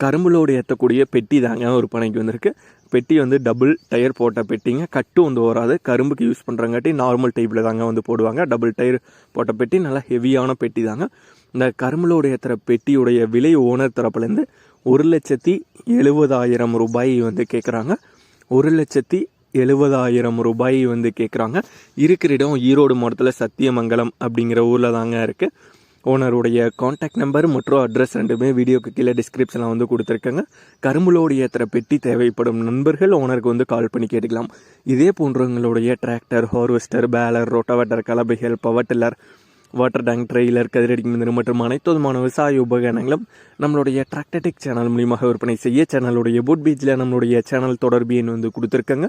கரும்புலோடு ஏற்றக்கூடிய பெட்டி தாங்க ஒரு பனைக்கு வந்திருக்கு. பெட்டி வந்து டபுள் டயர் போட்ட பெட்டிங்க. கட்டு வந்து வராது கரும்புக்கு யூஸ் பண்ணுறங்காட்டி நார்மல் டைப்பில் தாங்க வந்து போடுவாங்க. டபுள் டயர் போட்ட பெட்டி நல்லா ஹெவியான பெட்டி தாங்க. இந்த கரும்புலோடு ஏற்றுற பெட்டியுடைய விலை ஓனர் தரப்புலேருந்து ஒரு லட்சத்தி எழுபதாயிரம் ரூபாய் வந்து கேட்குறாங்க ஒரு லட்சத்தி எழுபதாயிரம் ரூபாய் வந்து கேட்குறாங்க இருக்கிற இடம் ஈரோடு மாவட்டத்தில் சத்தியமங்கலம் அப்படிங்கிற ஊரில் தாங்க இருக்குது ஓனருடைய காண்டாக்ட் நம்பர் மற்றும் அட்ரஸ் ரெண்டுமே வீடியோக்கு கீழே டிஸ்கிரிப்ஷனில் வந்து கொடுத்துருக்கேங்க. கரும்புலோடு ஏற்றுற பெட்டி தேவைப்படும் நண்பர்கள் ஓனருக்கு வந்து கால் பண்ணி கேட்டுக்கலாம். இதே போன்றவங்களுடைய tractor harvester baler rotavator கலபைகள் power tiller water tank trailer கதிரடி மிந்திரம் மற்றும் அனைத்து விதமான விவசாய உபகரணங்களும் நம்மளுடைய டிராக்டடிக் சேனல் மூலியமாக விற்பனை செய்ய சேனலுடைய புட் பீச்சில் நம்மளுடைய சேனல் தொடர்பு எண் வந்து கொடுத்துருக்கங்க.